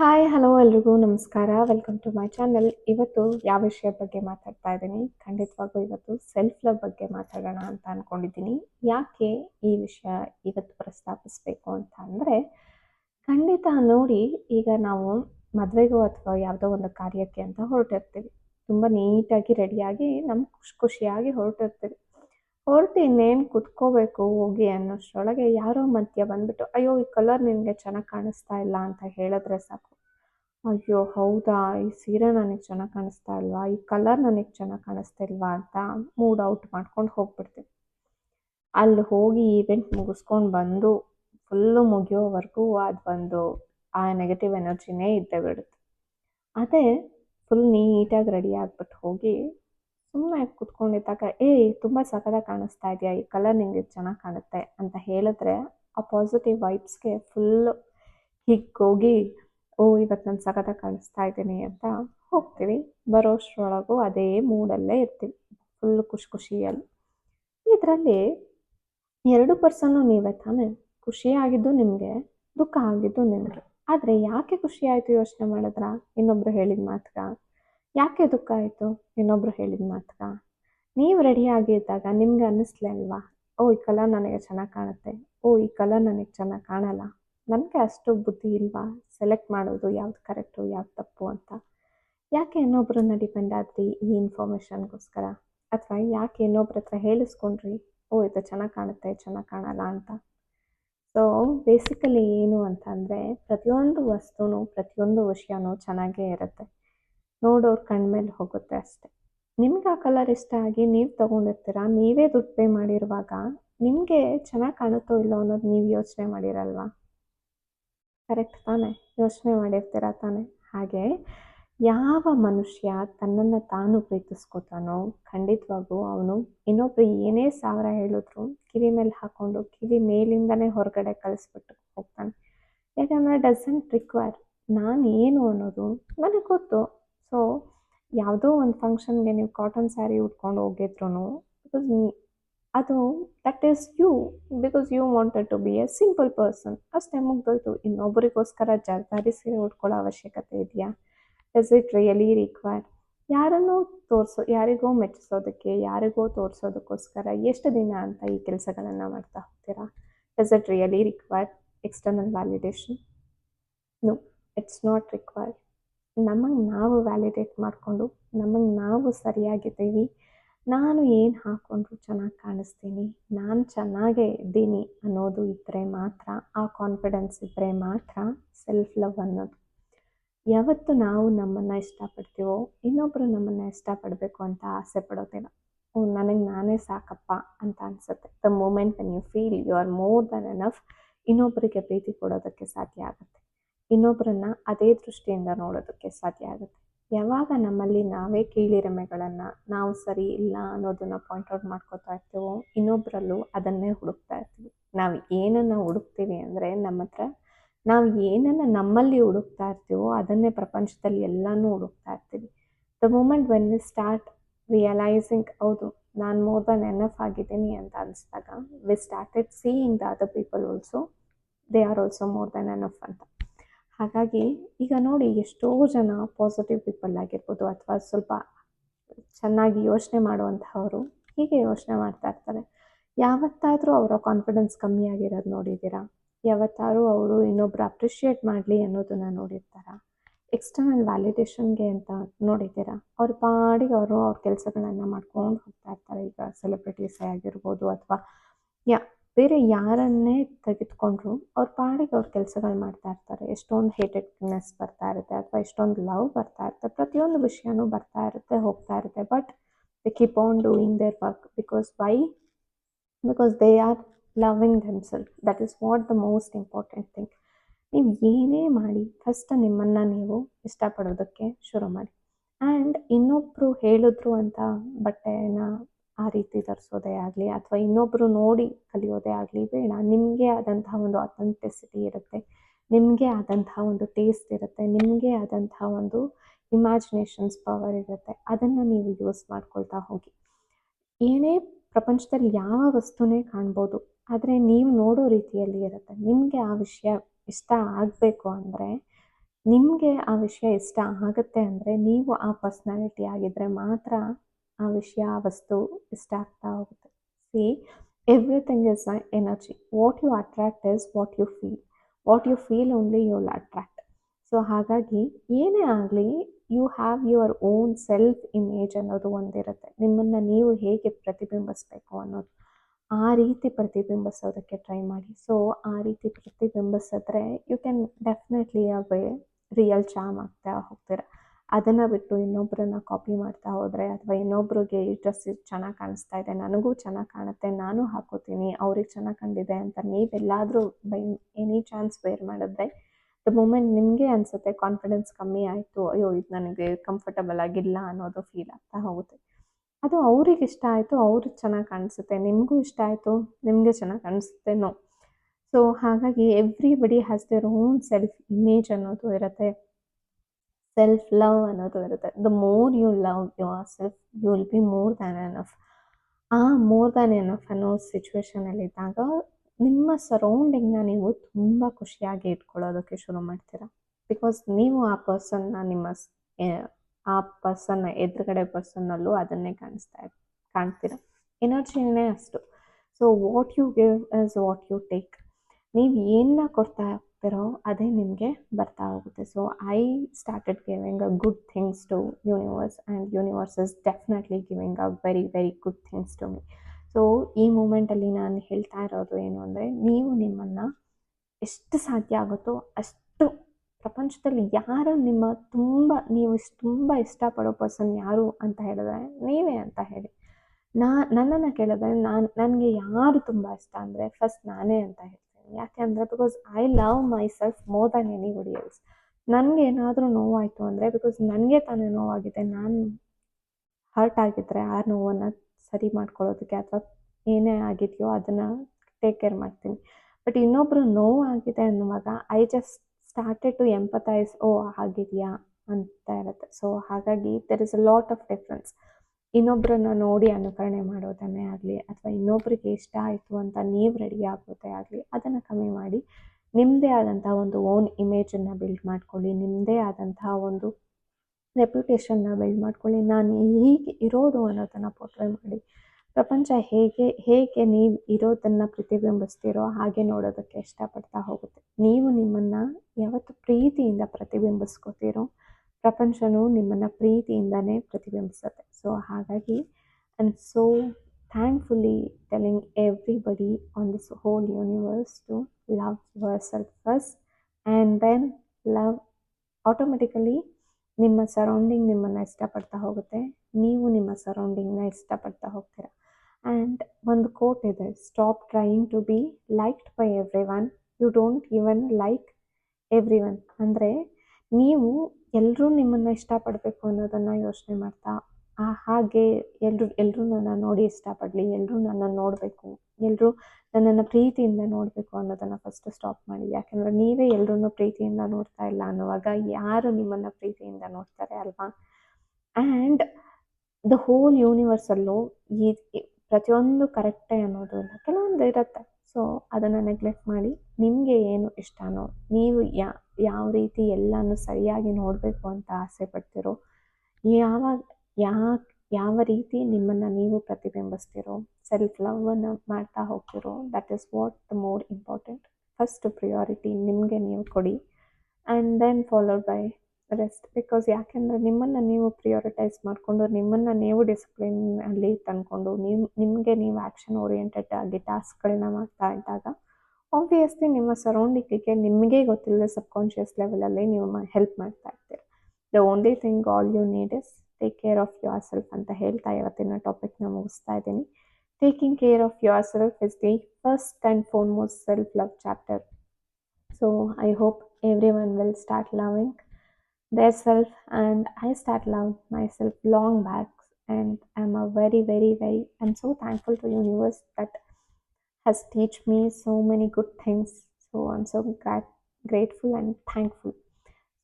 Hi hello ಎಲ್ರಿಗೂ, ನಮಸ್ಕಾರ. Welcome to my channel ಇವತ್ತು ಯಾವ ವಿಷಯ ಬಗ್ಗೆ ಮಾತಾಡ್ತಾ ಇದ್ದೀನಿ? ಖಂಡಿತವಾಗೂ ಇವತ್ತು ಸೆಲ್ಫ್ ಲವ್ ಬಗ್ಗೆ ಮಾತಾಡೋಣ ಅಂತ ಅಂದ್ಕೊಂಡಿದ್ದೀನಿ ಯಾಕೆ ಈ ವಿಷಯ ಇವತ್ತು ಪ್ರಸ್ತಾಪಿಸಬೇಕು ಅಂತ ಅಂದರೆ, ಖಂಡಿತ ನೋಡಿ, ಈಗ ನಾವು ಮದುವೆಗೂ ಅಥವಾ ಯಾವುದೋ ಒಂದು ಕಾರ್ಯಕ್ಕೆ ಅಂತ ಹೊರಟಿರ್ತೀವಿ. ತುಂಬ ನೀಟಾಗಿ ರೆಡಿಯಾಗಿ ನಮ್ಗೆ ಖುಷಿ ಖುಷಿಯಾಗಿ ಹೊರಟಿರ್ತೀವಿ. ಹೊರಟು ಇನ್ನೇನು ಕುತ್ಕೋಬೇಕು ಹೋಗಿ ಅನ್ನೋಷ್ಟರೊಳಗೆ ಯಾರೋ ಮಧ್ಯ ಬಂದ್ಬಿಟ್ಟು, ಅಯ್ಯೋ, ಈ ಕಲರ್ ನಿನಗೆ ಚೆನ್ನಾಗಿ ಕಾಣಿಸ್ತಾ ಇಲ್ಲ ಅಂತ ಹೇಳಿದ್ರೆ ಸಾಕು. ಅಯ್ಯೋ, ಹೌದಾ? ಈ ಸೀರೆ ನನಗೆ ಚೆನ್ನಾಗಿ ಕಾಣಿಸ್ತಾ ಇಲ್ವಾ? ಈ ಕಲರ್ ನನಗೆ ಚೆನ್ನಾಗಿ ಕಾಣಿಸ್ತಾ ಇಲ್ವಾ? ಅಂತ ಮೂಡ್ ಔಟ್ ಮಾಡ್ಕೊಂಡು ಹೋಗ್ಬಿಡ್ತೀವಿ. ಅಲ್ಲಿ ಹೋಗಿ ಈವೆಂಟ್ ಮುಗಿಸ್ಕೊಂಡು ಬಂದು ಫುಲ್ಲು ಮುಗಿಯೋವರೆಗೂ ಅದು ಬಂದು ಆ ನೆಗೆಟಿವ್ ಎನರ್ಜಿನೇ ಇದ್ದೇ ಬಿಡುತ್ತೆ. ಅದೇ ಫುಲ್ ನೀಟಾಗಿ ರೆಡಿ ಆಗ್ಬಿಟ್ಟು ಹೋಗಿ ಸುಮ್ಮನೆ ಕುತ್ಕೊಂಡಿದ್ದಾಗ ಏಯ್, ತುಂಬ ಸಖತ್ತಾಗಿ ಕಾಣಿಸ್ತಾ ಇದೆಯಾ? ಈ ಕಲರ್ ನಿಂಗೆ ಚೆನ್ನಾಗಿ ಕಾಣುತ್ತೆ ಅಂತ ಹೇಳಿದ್ರೆ, ಆ ಪಾಸಿಟಿವ್ ವೈಬ್ಸ್ಗೆ ಫುಲ್ಲು ಹಿಗ್ಗೋಗಿ ಓ ಇವತ್ತು ನಾನು ಸಖತ್ತಾಗಿ ಕಾಣಿಸ್ತಾ ಇದ್ದೀನಿ ಅಂತ ಹೋಗ್ತೀವಿ. ಬರೋಷ್ಟ್ರೊಳಗೂ ಅದೇ ಮೂಡಲ್ಲೇ ಇರ್ತೀವಿ. ಫುಲ್ ಖುಷಿ ಖುಷಿಯಲ್ಲಿ. ಇದರಲ್ಲಿ ಎರಡು ಪರ್ಸನ್ನು ನೀವೇ ತಾನೇ. ಖುಷಿಯಾಗಿದ್ದು ನಿಮಗೆ, ದುಃಖ ಆಗಿದ್ದು ನಿಮಗೆ. ಆದರೆ ಯಾಕೆ ಖುಷಿ ಆಯಿತು ಯೋಚನೆ ಮಾಡಿದ್ರ? ಇನ್ನೊಬ್ರು ಹೇಳಿದ ಮಾತ್ಗ ಯಾಕೆ ದುಃಖ ಆಯಿತು? ಇನ್ನೊಬ್ರು ಹೇಳಿದ ಮಾತ್ರ. ನೀವು ರೆಡಿ ಆಗಿದ್ದಾಗ ನಿಮ್ಗೆ ಅನ್ನಿಸ್ಲೇ ಅಲ್ವಾ? ಓ, ಈ ಕಲರ್ ನನಗೆ ಚೆನ್ನಾಗಿ ಕಾಣುತ್ತೆ. ಓ, ಈ ಕಲರ್ ನನಗೆ ಚೆನ್ನಾಗಿ ಕಾಣಲ್ಲ. ನನಗೆ ಅಷ್ಟು ಬುದ್ಧಿ ಇಲ್ವಾ? ಸೆಲೆಕ್ಟ್ ಮಾಡೋದು ಯಾವ್ದು ಕರೆಕ್ಟು ಯಾವ್ದು ತಪ್ಪು ಅಂತ. ಯಾಕೆ ಇನ್ನೊಬ್ಬರನ್ನ ಡಿಪೆಂಡ್ ಆದ್ರಿ ಈ ಇನ್ಫಾರ್ಮೇಷನ್ಗೋಸ್ಕರ ಅಥವಾ ಯಾಕೆ ಇನ್ನೊಬ್ರ ಹತ್ರ ಹೇಳಿಸ್ಕೊಂಡ್ರಿ? ಓ, ಇದು ಚೆನ್ನಾಗಿ ಕಾಣುತ್ತೆ, ಚೆನ್ನಾಗಿ ಕಾಣಲ್ಲ ಅಂತ. ಸೊ ಬೇಸಿಕಲಿ ಏನು ಅಂತಂದರೆ ಪ್ರತಿಯೊಂದು ವಸ್ತುನೂ ಪ್ರತಿಯೊಂದು ವಿಷಯನೂ ಚೆನ್ನಾಗೇ ಇರುತ್ತೆ. ನೋಡೋರು ಕಣ್ಮೇಲೆ ಹೋಗುತ್ತೆ ಅಷ್ಟೆ. ನಿಮ್ಗೆ ಆ ಕಲರ್ ಇಷ್ಟ ಆಗಿ ನೀವು ತೊಗೊಂಡಿರ್ತೀರ? ನೀವೇ ದುಡ್ಡು ಪೇ ಮಾಡಿರುವಾಗ ನಿಮಗೆ ಚೆನ್ನಾಗಿ ಕಾಣುತ್ತೋ ಇಲ್ಲೋ ಅನ್ನೋದು ನೀವು ಯೋಚನೆ ಮಾಡಿರಲ್ವಾ? ಕರೆಕ್ಟ್ ತಾನೇ? ಯೋಚನೆ ಮಾಡಿರ್ತೀರ ತಾನೇ? ಹಾಗೆ ಯಾವ ಮನುಷ್ಯ ತನ್ನನ್ನು ತಾನು ಪ್ರೀತಿಸ್ಕೊತಾನೋ ಖಂಡಿತವಾಗೂ ಅವನು ಇನ್ನೊಬ್ಬರು ಏನೇ ಸಾವಿರ ಹೇಳಿದ್ರು ಕಿವಿ ಮೇಲೆ ಹಾಕ್ಕೊಂಡು ಕಿವಿ ಮೇಲಿಂದನೇ ಹೊರಗಡೆ ಕಳಿಸ್ಬಿಟ್ಟು ಹೋಗ್ತಾನೆ. ಯಾಕಂದರೆ ಡಸಂಟ್ ರಿಕ್ವೈರ್ ನಾನು ಏನು ಅನ್ನೋದು ನನಗೆ ಗೊತ್ತು. ಸೊ ಯಾವುದೋ ಒಂದು ಫಂಕ್ಷನ್ಗೆ ನೀವು ಕಾಟನ್ ಸ್ಯಾರಿ ಉಟ್ಕೊಂಡು ಹೋಗಿದ್ರು ಬಿಕಾಸ್ ಅದು that is you because you wanted to be a simple person ಅಷ್ಟೇ ಮುಗ್ದೋಯ್ತು. ಇನ್ನೊಬ್ಬರಿಗೋಸ್ಕರ ಜರ್ದಾರಿ ಸೀರೆ ಉಟ್ಕೊಳ್ಳೋ ಅವಶ್ಯಕತೆ ಇದೆಯಾ? ಡಸ್ ಇಟ್ ರಿಯಲಿ ರಿಕ್ವೈರ್ ಯಾರನ್ನೋ ತೋರಿಸೋ, ಯಾರಿಗೋ ಮೆಚ್ಚಿಸೋದಕ್ಕೆ, ಯಾರಿಗೋ ತೋರಿಸೋದಕ್ಕೋಸ್ಕರ ಎಷ್ಟು ದಿನ ಅಂತ ಈ ಕೆಲಸಗಳನ್ನು ಮಾಡ್ತಾ ಹೋಗ್ತೀರಾ? Does it really require external validation no it's not required ನಮಗೆ ನಾವು ವ್ಯಾಲಿಡೇಟ್ ಮಾಡಿಕೊಂಡು, ನಮಗೆ ನಾವು ಸರಿಯಾಗಿದ್ದೀವಿ. ನಾನು ಏನು ಹಾಕ್ಕೊಂಡ್ರು ಚೆನ್ನಾಗಿ ಕಾಣಿಸ್ತೀನಿ, ನಾನು ಚೆನ್ನಾಗೇ ಇದ್ದೀನಿ ಅನ್ನೋದು ಇದ್ದರೆ ಮಾತ್ರ, ಆ ಕಾನ್ಫಿಡೆನ್ಸ್ ಇದ್ದರೆ ಮಾತ್ರ ಸೆಲ್ಫ್ ಲವ್ ಅನ್ನೋದು. ಯಾವತ್ತು ನಾವು ನಮ್ಮನ್ನು ಇಷ್ಟಪಡ್ತೀವೋ ಇನ್ನೊಬ್ಬರು ನಮ್ಮನ್ನು ಇಷ್ಟಪಡಬೇಕು ಅಂತ ಆಸೆ ಪಡೋದಿಲ್ಲ. ಓ, ನನಗೆ ನಾನೇ ಸಾಕಪ್ಪ ಅಂತ ಅನಿಸುತ್ತೆ. The moment when you feel you are more than enough ಇನ್ನೊಬ್ಬರಿಗೆ ಪ್ರೀತಿ ಕೊಡೋದಕ್ಕೆ ಸಾಧ್ಯ ಆಗುತ್ತೆ. ಇನ್ನೊಬ್ಬರನ್ನ ಅದೇ ದೃಷ್ಟಿಯಿಂದ ನೋಡೋದಕ್ಕೆ ಸಾಧ್ಯ ಆಗುತ್ತೆ. ಯಾವಾಗ ನಮ್ಮಲ್ಲಿ ನಾವೇ ಕೀಳಿರಿಮೆಗಳನ್ನು ನಾವು ಸರಿ ಇಲ್ಲ ಅನ್ನೋದನ್ನು ಪಾಯಿಂಟ್ಔಟ್ ಮಾಡ್ಕೋತಾ ಇರ್ತೀವೋ ಇನ್ನೊಬ್ಬರಲ್ಲೂ ಅದನ್ನೇ ಹುಡುಕ್ತಾ ಇರ್ತೀವಿ. ನಾವು ಏನನ್ನು ಹುಡುಕ್ತೀವಿ ಅಂದರೆ ನಮ್ಮ ಹತ್ರ ನಾವು ಏನನ್ನು ನಮ್ಮಲ್ಲಿ ಹುಡುಕ್ತಾ ಇರ್ತೀವೋ ಅದನ್ನೇ ಪ್ರಪಂಚದಲ್ಲಿ ಎಲ್ಲನೂ ಹುಡುಕ್ತಾ ಇರ್ತೀವಿ. The moment when we start realising ಹೌದು, ನಾನು ಮೋರ್ ದನ್ ಎನಫ್ ಆಗಿದ್ದೀನಿ ಅಂತ ಅನಿಸಿದಾಗ we started seeing the other people also they are also more than enough ಅಂತ. ಹಾಗಾಗಿ ಈಗ ನೋಡಿ ಎಷ್ಟೋ ಜನ ಪಾಸಿಟಿವ್ ಪೀಪಲ್ ಆಗಿರ್ಬೋದು ಅಥವಾ ಸ್ವಲ್ಪ ಚೆನ್ನಾಗಿ ಯೋಚನೆ ಮಾಡುವಂಥವರು ಹೀಗೆ ಯೋಚನೆ ಮಾಡ್ತಾ ಇರ್ತಾರೆ. ಯಾವತ್ತಾದರೂ ಅವರ ಕಾನ್ಫಿಡೆನ್ಸ್ ಕಮ್ಮಿ ಆಗಿರೋದು ನೋಡಿದ್ದೀರಾ? ಯಾವತ್ತಾದ್ರೂ ಅವರು ಇನ್ನೊಬ್ರು ಅಪ್ರಿಷಿಯೇಟ್ ಮಾಡಲಿ ಅನ್ನೋದನ್ನ ನೋಡಿರ್ತಾರ? ಎಕ್ಸ್ಟರ್ನಲ್ ವ್ಯಾಲಿಡೇಷನ್ಗೆ ಅಂತ ನೋಡಿದ್ದೀರಾ? ಅವ್ರ ಪಾಡಿಗೆ ಅವರು ಅವ್ರ ಕೆಲಸಗಳನ್ನು ಮಾಡ್ಕೊಂಡು ಹೋಗ್ತಾ ಇರ್ತಾರೆ. ಈಗ ಸೆಲೆಬ್ರಿಟೀಸೇ ಆಗಿರ್ಬೋದು ಅಥವಾ ಯಾ ಬೇರೆ ಯಾರನ್ನೇ ತೆಗೆದುಕೊಂಡ್ರು ಅವ್ರ ಪಾಡಿಗೆ ಅವ್ರ ಕೆಲಸಗಳು ಮಾಡ್ತಾ ಇರ್ತಾರೆ. ಎಷ್ಟೊಂದು ಹೇಟೆಡ್ನೆಸ್ ಬರ್ತಾ ಇರುತ್ತೆ ಅಥವಾ ಎಷ್ಟೊಂದು ಲವ್ ಬರ್ತಾ ಇರುತ್ತೆ. ಪ್ರತಿಯೊಂದು ವಿಷಯನೂ ಬರ್ತಾ ಇರುತ್ತೆ, ಹೋಗ್ತಾ ಇರುತ್ತೆ. But the keep on doing their work because why because they are loving themselves that is what the most important thing ನೀವು ಏನೇ ಮಾಡಿ ಫಸ್ಟ್ ನಿಮ್ಮನ್ನು ನೀವು ಇಷ್ಟಪಡೋದಕ್ಕೆ ಶುರು ಮಾಡಿ. ಆ್ಯಂಡ್ ಇನ್ನೊಬ್ಬರು ಹೇಳಿದ್ರು ಅಂತ ಬಟ್ಟೆನ ಆ ರೀತಿ ತರಿಸೋದೇ ಆಗಲಿ ಅಥವಾ ಇನ್ನೊಬ್ಬರು ನೋಡಿ ಕಲಿಯೋದೇ ಆಗಲಿ ಬೇಡ. ನಿಮಗೆ ಆದಂತಹ ಒಂದು ಅಥೆಂಟಿಸಿಟಿ ಇರುತ್ತೆ. ನಿಮಗೆ ಆದಂತಹ ಒಂದು ಟೇಸ್ಟ್ ಇರುತ್ತೆ. ನಿಮಗೆ ಆದಂತಹ ಒಂದು ಇಮ್ಯಾಜಿನೇಷನ್ಸ್ ಪವರ್ ಇರುತ್ತೆ. ಅದನ್ನು ನೀವು ಯೂಸ್ ಮಾಡ್ಕೊಳ್ತಾ ಹೋಗಿ. ಏನೇ ಪ್ರಪಂಚದಲ್ಲಿ ಯಾವ ವಸ್ತುನೇ ಕಾಣ್ಬೋದು, ಆದರೆ ನೀವು ನೋಡೋ ರೀತಿಯಲ್ಲಿ ಇರುತ್ತೆ. ನಿಮಗೆ ಆ ವಿಷಯ ಇಷ್ಟ ಆಗಬೇಕು ಅಂದರೆ, ನಿಮಗೆ ಆ ವಿಷಯ ಇಷ್ಟ ಆಗುತ್ತೆ ಅಂದರೆ ನೀವು ಆ ಪರ್ಸ್ನಾಲಿಟಿ ಆಗಿದ್ದರೆ ಮಾತ್ರ ಆ ವಿಷಯ, ಆ ವಸ್ತು ಇಷ್ಟ ಆಗ್ತಾ ಹೋಗುತ್ತೆ. See everything is energy what you attract is what you feel what you feel only you will attract so ಹಾಗಾಗಿ ಏನೇ ಆಗಲಿ you have your own self image ಅನ್ನೋದು ಒಂದಿರುತ್ತೆ. ನಿಮ್ಮನ್ನು ನೀವು ಹೇಗೆ ಪ್ರತಿಬಿಂಬಿಸ್ಬೇಕು ಅನ್ನೋದು. ಆ ರೀತಿ ಪ್ರತಿಬಿಂಬಿಸೋದಕ್ಕೆ ಟ್ರೈ ಮಾಡಿ. ಸೊ ಆ ರೀತಿ ಪ್ರತಿಬಿಂಬಿಸಿದ್ರೆ you can definitely away real charm ಆಗ್ತಾ ಹೋಗ್ತೀರ. ಅದನ್ನು ಬಿಟ್ಟು ಇನ್ನೊಬ್ಬರನ್ನ ಕಾಪಿ ಮಾಡ್ತಾ ಹೋದರೆ ಅಥವಾ ಇನ್ನೊಬ್ರಿಗೆ ಈ ಡ್ರೆಸ್ ಚೆನ್ನಾಗಿ ಕಾಣಿಸ್ತಾ ಇದೆ, ನನಗೂ ಚೆನ್ನಾಗಿ ಕಾಣುತ್ತೆ, ನಾನು ಹಾಕೋತೀನಿ, ಅವ್ರಿಗೆ ಚೆನ್ನಾಗಿ ಕಂಡಿದೆ ಅಂತ ನೀವೆಲ್ಲಾದರೂ ಬೈ ಎನಿ ಚಾನ್ಸ್ ವೇರ್ ಮಾಡಿದ್ರೆ ದ ಮೂಮೆಂಟ್ ನಿಮಗೆ ಅನಿಸುತ್ತೆ ಕಾನ್ಫಿಡೆನ್ಸ್ ಕಮ್ಮಿ ಆಯಿತು, ಅಯ್ಯೋ ಇದು ನನಗೆ ಕಂಫರ್ಟಬಲ್ ಆಗಿಲ್ಲ ಅನ್ನೋದು ಫೀಲ್ ಆಗ್ತಾ ಹೋಗುತ್ತೆ. ಅದು ಅವ್ರಿಗೆ ಇಷ್ಟ ಆಯಿತು ಅವ್ರಿಗೆ ಚೆನ್ನಾಗಿ ಕಾಣಿಸುತ್ತೆ, ನಿಮಗೂ ಇಷ್ಟ ಆಯಿತು, ನಿಮಗೆ ಚೆನ್ನಾಗಿ ಕಾಣಿಸುತ್ತೆ ನೋ ಸೊ ಹಾಗಾಗಿ everybody has their own self image ಅನ್ನೋದು ಇರುತ್ತೆ. ಸೆಲ್ಫ್ ಲವ್ ಅನ್ನೋದು ಇರುತ್ತೆ the more you love yourself you will be more than enough ಆ ಮೋರ್ ದ್ಯಾನ್ ಎನಫ್ ಅನ್ನೋ ಸಿಚುವೇಶನಲ್ಲಿದ್ದಾಗ ನಿಮ್ಮ ಸರೌಂಡಿಂಗ್ನ ನೀವು ತುಂಬ ಖುಷಿಯಾಗಿ ಇಟ್ಕೊಳ್ಳೋದಕ್ಕೆ ಶುರು ಮಾಡ್ತೀರಾ? ಬಿಕಾಸ್ ನೀವು ಆ ಪರ್ಸನ್ನ ನಿಮ್ಮ ಆ ಪರ್ಸನ್ ಎದುರುಗಡೆ ಪರ್ಸನ್ನಲ್ಲೂ ಅದನ್ನೇ ಕಾಣಿಸ್ತಾ ಕಾಣ್ತೀರ? ಎನರ್ಜಿನೇ ಅಷ್ಟು. So what you give is what you take ನೀವು ಏನನ್ನ ಕೊಡ್ತಾ ಹೋಗ್ತಿರೋ ಅದೇ ನಿಮಗೆ ಬರ್ತಾ ಹೋಗುತ್ತೆ. So I started giving a good things to universe and universe is definitely giving a very very good things to me so ಈ ಮೂಮೆಂಟಲ್ಲಿ ನಾನು ಹೇಳ್ತಾ ಇರೋದು ಏನು ಅಂದರೆ, ನೀವು ನಿಮ್ಮನ್ನು ಎಷ್ಟು ಸಾಧ್ಯ ಆಗುತ್ತೋ ಅಷ್ಟು ಪ್ರಪಂಚದಲ್ಲಿ ಯಾರು ನಿಮ್ಮ ತುಂಬ, ನೀವು ತುಂಬ ಇಷ್ಟಪಡೋ ಪರ್ಸನ್ ಯಾರು ಅಂತ ಹೇಳಿದ್ರೆ ನೀವೇ ಅಂತ ಹೇಳಿ. ನಾ, ನನ್ನನ್ನು ಕೇಳಿದ್ರೆ ನಾನು, ನನಗೆ ಯಾರು ತುಂಬ ಇಷ್ಟ ಅಂದರೆ ಫಸ್ಟ್ ನಾನೇ ಅಂತ ಹೇಳ್ತೀನಿ ಯಾಕೆ ಅಂದರೆ because I love myself more than anybody else ನನಗೆ ಏನಾದರೂ ನೋವಾಯಿತು ಅಂದರೆ ಬಿಕಾಸ್ ನನಗೆ ತಾನೇ ನೋವಾಗಿದೆ. ನಾನು ಹರ್ಟ್ ಆಗಿದ್ದರೆ ಆ ನೋವನ್ನು ಸರಿ ಮಾಡ್ಕೊಳ್ಳೋದಕ್ಕೆ ಅಥವಾ ಏನೇ ಆಗಿದೆಯೋ ಅದನ್ನು ಟೇಕ್ ಕೇರ್ ಮಾಡ್ತೀನಿ. ಬಟ್ ಇನ್ನೊಬ್ಬರು ನೋವಾಗಿದೆ ಅನ್ನುವಾಗ I just started to empathise ಓ, ಆಗಿದೆಯಾ? ಅಂತ ಇರುತ್ತೆ. ಸೊ ಹಾಗಾಗಿ there is a lot of difference ಇನ್ನೊಬ್ಬರನ್ನ ನೋಡಿ ಅನುಕರಣೆ ಮಾಡೋದನ್ನೇ ಆಗಲಿ, ಅಥವಾ ಇನ್ನೊಬ್ಬರಿಗೆ ಇಷ್ಟ ಆಯಿತು ಅಂತ ನೀವು ರೆಡಿ ಆಗೋದೇ ಆಗಲಿ, ಅದನ್ನು ಕಮ್ಮಿ ಮಾಡಿ ನಿಮ್ಮದೇ ಆದಂಥ ಒಂದು ಓನ್ ಇಮೇಜನ್ನು ಬಿಲ್ಡ್ ಮಾಡ್ಕೊಳ್ಳಿ ನಿಮ್ಮದೇ ಆದಂತಹ ಒಂದು ರೆಪ್ಯುಟೇಷನ್ನ ಬಿಲ್ಡ್ ಮಾಡ್ಕೊಳ್ಳಿ, ನಾನು ಹೀಗೆ ಇರೋದು ಅನ್ನೋದನ್ನು ಪೋಟ್ರೆ ಮಾಡಿ. ಪ್ರಪಂಚ ಹೇಗೆ ಹೇಗೆ ನೀವು ಇರೋದನ್ನು ಪ್ರತಿಬಿಂಬಿಸ್ತೀರೋ ಹಾಗೆ ನೋಡೋದಕ್ಕೆ ಇಷ್ಟಪಡ್ತಾ ಹೋಗುತ್ತೆ. ನೀವು ನಿಮ್ಮನ್ನು ಯಾವತ್ತು ಪ್ರೀತಿಯಿಂದ ಪ್ರತಿಬಿಂಬಿಸ್ಕೋತೀರೋ ಪ್ರಪಂಚನೂ ನಿಮ್ಮನ್ನು ಪ್ರೀತಿಯಿಂದನೇ ಪ್ರತಿಬಿಂಬಿಸುತ್ತೆ. ಸೊ ಹಾಗಾಗಿ and so thankfully telling everybody on this whole universe to love yourself first and then love automatically ನಿಮ್ಮ ಸರೌಂಡಿಂಗ್ ನಿಮ್ಮನ್ನು ಇಷ್ಟಪಡ್ತಾ ಹೋಗುತ್ತೆ. ನೀವು ನಿಮ್ಮ ಸರೌಂಡಿಂಗ್ನ ಇಷ್ಟಪಡ್ತಾ ಹೋಗ್ತೀರ. ಆ್ಯಂಡ್ ಒಂದು ಕೋಟ್ ಇದೆ stop trying to be liked by everyone you don't even like everyone ಅಂದರೆ, ನೀವು ಎಲ್ಲರೂ ನಿಮ್ಮನ್ನು ಇಷ್ಟಪಡಬೇಕು ಅನ್ನೋದನ್ನು ಯೋಚನೆ ಮಾಡ್ತಾ ಹಾಗೆ ಎಲ್ಲರೂ ಎಲ್ಲರೂ ನನ್ನ ನೋಡಿ ಇಷ್ಟಪಡಲಿ ಎಲ್ಲರೂ ನನ್ನ ನೋಡಬೇಕು ಎಲ್ಲರೂ ನನ್ನನ್ನು ಪ್ರೀತಿಯಿಂದ ನೋಡಬೇಕು ಅನ್ನೋದನ್ನು ಫಸ್ಟ್ ಸ್ಟಾಪ್ ಮಾಡಿ. ಯಾಕೆಂದರೆ ನೀವೇ ಎಲ್ಲರೂ ಪ್ರೀತಿಯಿಂದ ನೋಡ್ತಾ ಇಲ್ಲ ಅನ್ನುವಾಗ ಯಾರು ನಿಮ್ಮನ್ನು ಪ್ರೀತಿಯಿಂದ ನೋಡ್ತಾರೆ ಅಲ್ವಾ? ಆ್ಯಂಡ್ ದ ಹೋಲ್ ಯೂನಿವರ್ಸಲ್ಲೂ ಈ ಪ್ರತಿಯೊಂದು ಕರೆಕ್ಟೇ ಅನ್ನೋದು ಇಲ್ಲ, ಕೆಲವೊಂದು ಇರುತ್ತೆ. ಸೊ ಅದನ್ನು ನೆಗ್ಲೆಕ್ಟ್ ಮಾಡಿ ನಿಮಗೆ ಏನು ಇಷ್ಟನೋ, ನೀವು ಯಾ ಯಾವ ರೀತಿ ಎಲ್ಲನೂ ಸರಿಯಾಗಿ ನೋಡಬೇಕು ಅಂತ ಆಸೆ ಪಡ್ತಿರೋ ಯಾವಾಗ ಯಾ, ಯಾವ ರೀತಿ ನಿಮ್ಮನ್ನು ನೀವು ಪ್ರತಿಬಿಂಬಿಸ್ತಿರೋ ಸೆಲ್ಫ್ ಲವನ್ನು ಮಾಡ್ತಾ ಹೋಗ್ತಿರೋ that is what the more important first priority ನಿಮಗೆ ನೀವು ಕೊಡಿ. And then followed by rest because ಯಾಕೆಂದರೆ ನಿಮ್ಮನ್ನು ನೀವು ಪ್ರಿಯೋರಿಟೈಸ್ ಮಾಡಿಕೊಂಡು, ನಿಮ್ಮನ್ನು ನೀವು ಡಿಸಿಪ್ಲಿನ್ ಅಲ್ಲಿ ತಂದ್ಕೊಂಡು ನೀವು ನಿಮಗೆ ನೀವು ಆ್ಯಕ್ಷನ್ ಓರಿಯೆಂಟೆಡ್ ಆಗಿ ಟಾಸ್ಕ್ಗಳನ್ನ ಮಾಡ್ತಾ ಇದ್ದಾಗ ಆಬ್ವಿಯಸ್ಲಿ ನಿಮ್ಮ ಸರೌಂಡಿಂಗಿಗೆ ನಿಮಗೆ ಗೊತ್ತಿಲ್ಲದೆ ಸಬ್ಕಾನ್ಷಿಯಸ್ ಲೆವೆಲಲ್ಲಿ ನೀವು ಹೆಲ್ಪ್ ಮಾಡ್ತಾ ಇರ್ತೀರ. The only thing all you need is take care of yourself ಅಂತ ಹೇಳ್ತಾ ಇವತ್ತಿನ ಟಾಪಿಕ್ನ ಮುಗಿಸ್ತಾ ಇದ್ದೀನಿ. Taking care of yourself is the first and foremost self love chapter so I hope everyone will start loving their self and I start love myself long back and I'm a very very very, I'm so thankful to universe that has teach me so many good things so I'm so grat- grateful and thankful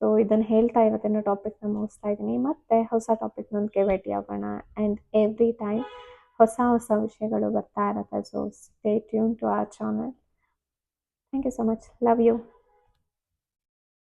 so ಇದನ್ನು ಹೇಳ್ತಾ ಇವತ್ತಿನ ಟಾಪಿಕ್ನ ಮುಗಿಸ್ತಾ ಇದ್ದೀನಿ ಮತ್ತೆ ಹೊಸ ಟಾಪಿಕ್ನೊಂದಿಗೆ ಭೇಟಿ ಆಗೋಣ ಆ್ಯಂಡ್ ಎವ್ರಿ ಟೈಮ್ ಹೊಸ ಹೊಸ ವಿಷಯಗಳು ಬರ್ತಾ ಇರುತ್ತೆ so stay tune to our channel thank you so much love you